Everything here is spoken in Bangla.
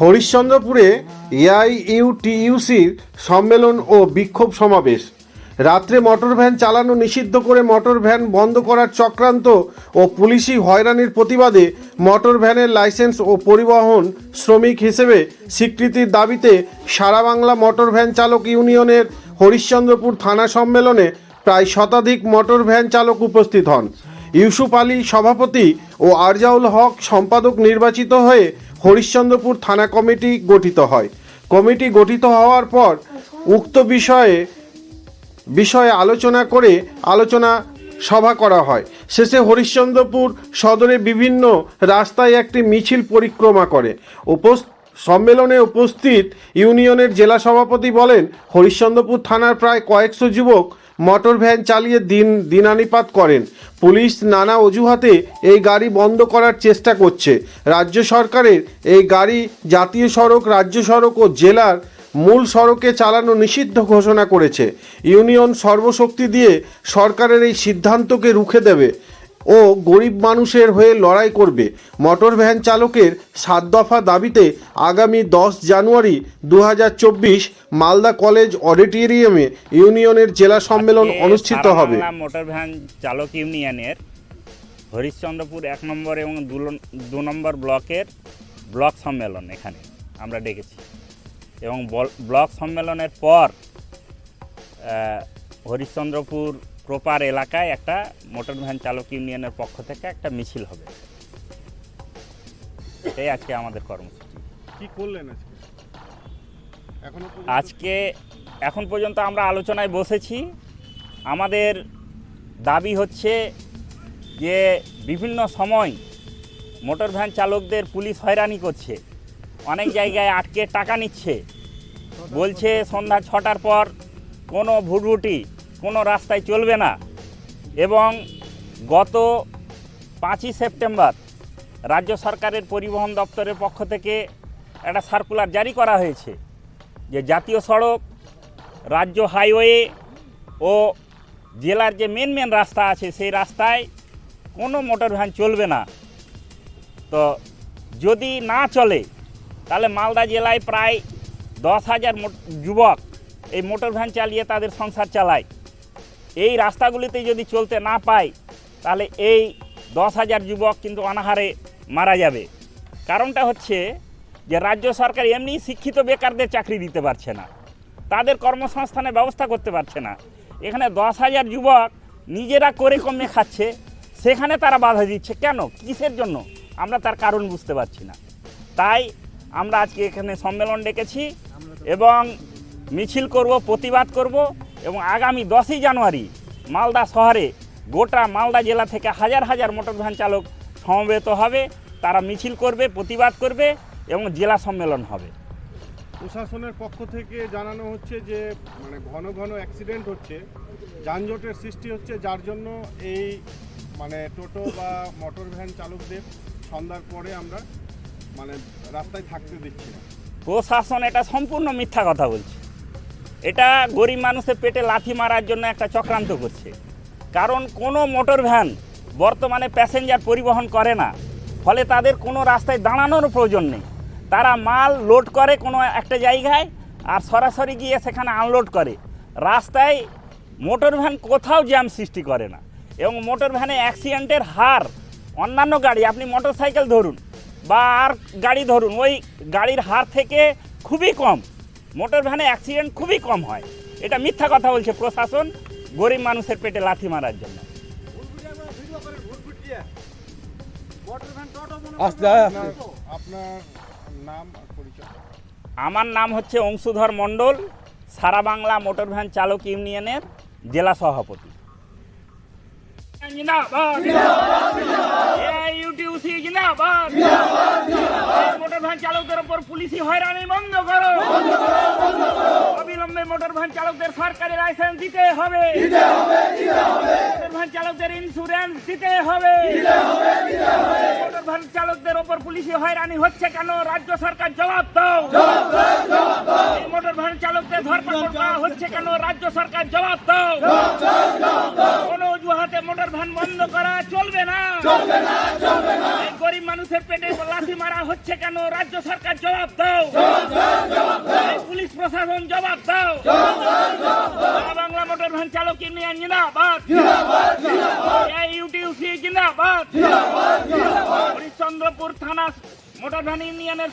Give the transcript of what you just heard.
হরিশ্চন্দ্রপুরে এআইইউটিইউসির সম্মেলন ও বিক্ষোভ সমাবেশ। রাত্রে মোটর ভ্যান চালানো নিষিদ্ধ করে মোটর ভ্যান বন্ধ করার চক্রান্ত ও পুলিশি হয়রানির প্রতিবাদে মোটর ভ্যানের লাইসেন্স ও পরিবহন শ্রমিক হিসেবে স্বীকৃতির দাবিতে সারা বাংলা মোটর ভ্যান চালক ইউনিয়নের হরিশ্চন্দ্রপুর থানা সম্মেলনে প্রায় শতাধিক মোটর ভ্যান চালক উপস্থিত হন। ইউসুফ আলী সভাপতি ও আরজাউল হক সম্পাদক নির্বাচিত হয়ে হরিশ্চন্দ্রপুর থানা কমিটি গঠিত হয়। কমিটি গঠিত হওয়ার পর উক্ত বিষয়ে বিষয়ে আলোচনা করে আলোচনা সভা করা হয়। শেষে হরিশ্চন্দ্রপুর সদরে বিভিন্ন রাস্তায় একটি মিছিল পরিক্রমা করে। উপস সম্মেলনে উপস্থিত ইউনিয়নের জেলা সভাপতি বলেন, হরিশ্চন্দ্রপুর থানার প্রায় কয়েকশো যুবক মোটর ভ্যান চালিয়ে দিন দিনানিপাত করেন। পুলিশ নানা অজুহাতে এই গাড়ি বন্ধ করার চেষ্টা করছে। রাজ্য সরকারের এই গাড়ি জাতীয় সড়ক, রাজ্য সড়ক ও জেলার মূল সড়কে চালানো নিষিদ্ধ ঘোষণা করেছে। ইউনিয়ন সর্বশক্তি দিয়ে সরকারের এই সিদ্ধান্তকে রুখে দেবে। ও গরিব মানুষের হয়ে লড়াই করবে। মোটর ভ্যান চালকের সাত দফা দাবিতে আগামী দশ জানুয়ারি দু হাজার চব্বিশ মালদা কলেজ অডিটোরিয়ামে ইউনিয়নের জেলা সম্মেলন অনুষ্ঠিত হবে। মোটর ভ্যান চালক ইউনিয়নের হরিশ্চন্দ্রপুর এক নম্বর এবং দু নম্বর ব্লকের ব্লক সম্মেলন এখানে আমরা ডেকেছি। এবং বল- ব্লক সম্মেলনের পর হরিশ্চন্দ্রপুর প্রপার এলাকায় একটা মোটর ভ্যান চালক ইউনিয়নের পক্ষ থেকে একটা মিছিল হবে। এটাই আজকে আমাদের কর্মসূচি। কি করলেন আজকে? এখনও আজকে এখন পর্যন্ত আমরা আলোচনায় বসেছি। আমাদের দাবি হচ্ছে যে বিভিন্ন সময় মোটর ভ্যান চালকদের পুলিশ হয়রানি করছে। অনেক জায়গায় আটকে টাকা নিচ্ছে। বলছে সন্ধ্যা ছটার পর কোনো ভুটভুটি কোনো রাস্তায় চলবে না। এবং গত পাঁচই সেপ্টেম্বর রাজ্য সরকারের পরিবহন দপ্তরের পক্ষ থেকে একটা সার্কুলার জারি করা হয়েছে যে জাতীয় সড়ক, রাজ্য হাইওয়ে ও জেলার যে মেন মেন রাস্তা আছে সেই রাস্তায় কোনো মোটর ভ্যান চলবে না। তো যদি না চলে, তাহলে মালদা জেলায় প্রায় দশ হাজার যুবক এই মোটর ভ্যান চালিয়ে তাদের সংসার চালায়। এই রাস্তাগুলিতে যদি চলতে না পায়, তাহলে এই দশ হাজার যুবক কিন্তু অনাহারে মারা যাবে। কারণটা হচ্ছে যে রাজ্য সরকার এমনি শিক্ষিত বেকারদের চাকরি দিতে পারছে না। তাদের কর্মসংস্থানের ব্যবস্থা করতে পারছে না। এখানে দশ হাজার যুবক নিজেরা করে কমে খাচ্ছে, সেখানে তারা বাধা দিচ্ছে। কেন? কিসের জন্য? আমরা তার কারণ বুঝতে পারছি না। তাই আমরা আজকে এখানে সম্মেলন ডেকেছি এবং মিছিল করব, প্রতিবাদ করব। এবং আগামী দশই জানুয়ারি মালদা শহরে গোটা মালদা জেলা থেকে হাজার হাজার মোটর ভ্যান চালক সমবেত হবে। তারা মিছিল করবে প্রতিবাদ করবে এবং জেলা সম্মেলন হবে। প্রশাসনের পক্ষ থেকে জানানো হচ্ছে যে মানে ঘন ঘন অ্যাক্সিডেন্ট হচ্ছে যানজটের সৃষ্টি হচ্ছে যার জন্য এই মানে টোটো বা মোটর ভ্যান চালকদের সন্ধ্যার পরে আমরা মানে রাস্তায় থাকতে দিচ্ছি না। প্রশাসন এটা সম্পূর্ণ মিথ্যা কথা বলছে। এটা গরিব মানুষের পেটে লাথি মারার জন্য একটা চক্রান্ত করছে। কারণ কোনো মোটর ভ্যান বর্তমানে প্যাসেঞ্জার পরিবহন করে না। ফলে তাদের কোনো রাস্তায় দাঁড়ানোর প্রয়োজন নেই। তারা মাল লোড করে কোনো একটা জায়গায় আর সরাসরি গিয়ে সেখানে আনলোড করে। রাস্তায় মোটর ভ্যান কোথাও জ্যাম সৃষ্টি করে না। এবং মোটর ভ্যানে অ্যাক্সিডেন্টের হার, অন্যান্য গাড়ি, আপনি মোটর সাইকেল ধরুন বা আর গাড়ি ধরুন, ওই গাড়ির হার থেকে খুবই কম। মোটর ভ্যানে অ্যাক্সিডেন্ট খুবই কম হয়। এটা মিথ্যা কথা বলছে প্রশাসন গরিব মানুষের পেটে লাথি মারার জন্য। আপনার আপনার নাম আমার নাম হচ্ছে অংশুধর মণ্ডল সারা বাংলা মোটর ভ্যান চালক ইউনিয়নের জেলা সভাপতি জিন্দাবাদ AIUTUC জিন্দাবাদ মোটর ভ্যান চালকদের উপর পুলিশি হয়রানি, বন্ধ করো। অবিলম্বে মোটর ভ্যান চালকদের সরকারি লাইসেন্স দিতে হবে। মোটর ভ্যান চালকদের ইন্স্যুরেন্স দিতে হবে। মোটর ভ্যান চালকদের উপর পুলিশি হয়রানি হচ্ছে কেন? রাজ্য সরকার জবাব দাও। মোটর ভ্যান চালকদের ধরপাকড় করা হচ্ছে কেন? রাজ্য সরকার জবাব দাও। কোনো অজুহাতে মোটর ভ্যান বন্ধ করা চলবে না। গরিব মানুষ মানুষের পেটে লাথি মারা হচ্ছে কেন? রাজ্য সরকার জবাব দাও। পুলিশ প্রশাসন জবাব দাও। বাংলা মোটর ভ্যান চালক ইউনিয়ন জিন্দাবাদ ইউটিউসি জিন্দাবাদ। হরিশ্চন্দ্রপুর থানা মোটর ভ্যান ইউনিয়নের